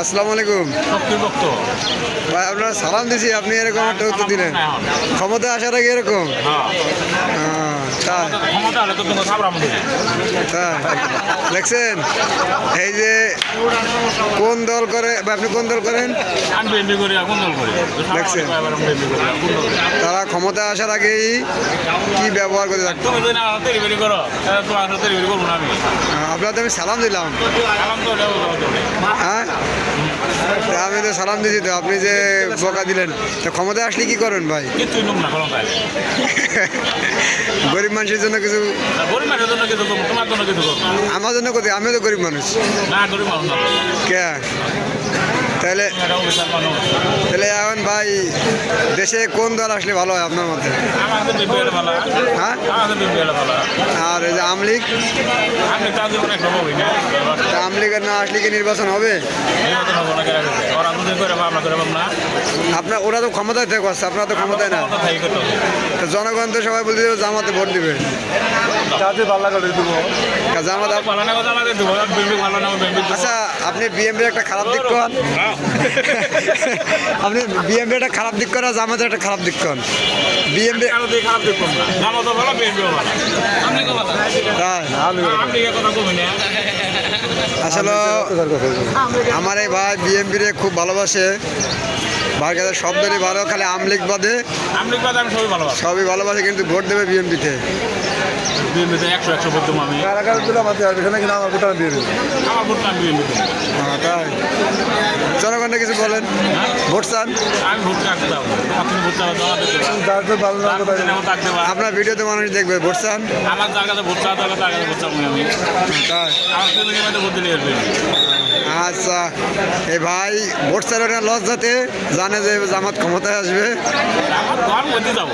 আসসালামু আলাইকুম। ভাই আপনারা সালাম দিছি আপনি এরকম একটা উত্তর দিলেন। ক্ষমতা আসার আগে এরকম। দেখছেন? এই যে কোন দল করে আপনি কোন দল করেন? দেখছেন? তারা ক্ষমতা আসার আগেই কি ব্যবহার করে আপনার তো আমি সালাম দিলাম। হ্যাঁ? আমি তো সালাম দিছি তো আপনি যে বকা দিলেন। তো ক্ষমতা আসলে কি করেন ভাই? গরিব মানুষের জন্য কিছু গরিব মানুষের জন্য কিছু তোমার জন্য কিছু আমার জন্য কোথায় আমিও তো গরিব মানুষ। না গরিব মানুষ কে? তাহলে তাহলে এখন ভাই, দেশে কোন দল আসলে ভালো হয় আপনার মধ্যে হ্যাঁ? আর এই যে আমলিগ আমলিগের না আসলে কি নির্বাচন হবে? আপনার, ওরা তো ক্ষমতায় থেকে আসছে আপনারা তো ক্ষমতায় না। জনগণ তো সবাই বলতে জামাতে ভোট দিবে। আচ্ছা আপনি বিএমপির একটা খারাপ দিক কন আপনি বিএমপি একটা খারাপ দিক করেন জামাতের একটা খারাপ দিক কন বিএমপি কারও দিয়ে খারাপ দেখব না। জামা তো ভালো বিএমপিও ভালো। আপনি তো ভালো তাই আপনি এ কথা কমে আসলে আমার এই ভাই বিএমপিরে খুব ভালোবাসে। ভাই কাছে সব দলই ভালো খালি আমলিক বাদে আমি সবই ভালোবাসি। সবই ভালোবাসে কিন্তু ভোট দেবে বিএমপিতে বিএমপিতে একশো একশো আমি। দিলে কিন্তু আমার ভোটটা আমি তাই। জনগণকে কিছু বলেন। ভোট চান? আমি ভোট রাখতে আপনি ভোট চাওয়া তো আমাদের দেবা যার তো ভালো না কথা যেমন তাক দেবা আপনার ভিডিওতে মানুষ দেখবে ভোট চান? আমার যার ভোট চাওয়া দরকার তার ভোট চাবো আমি। তাই। আমার ভোট দিলে আচ্ছা এ ভাই ভোট চাইলে না লস যাতে জানে যে জামাত ক্ষমতায় আসবে। আমার ঘর মধ্যে যাব।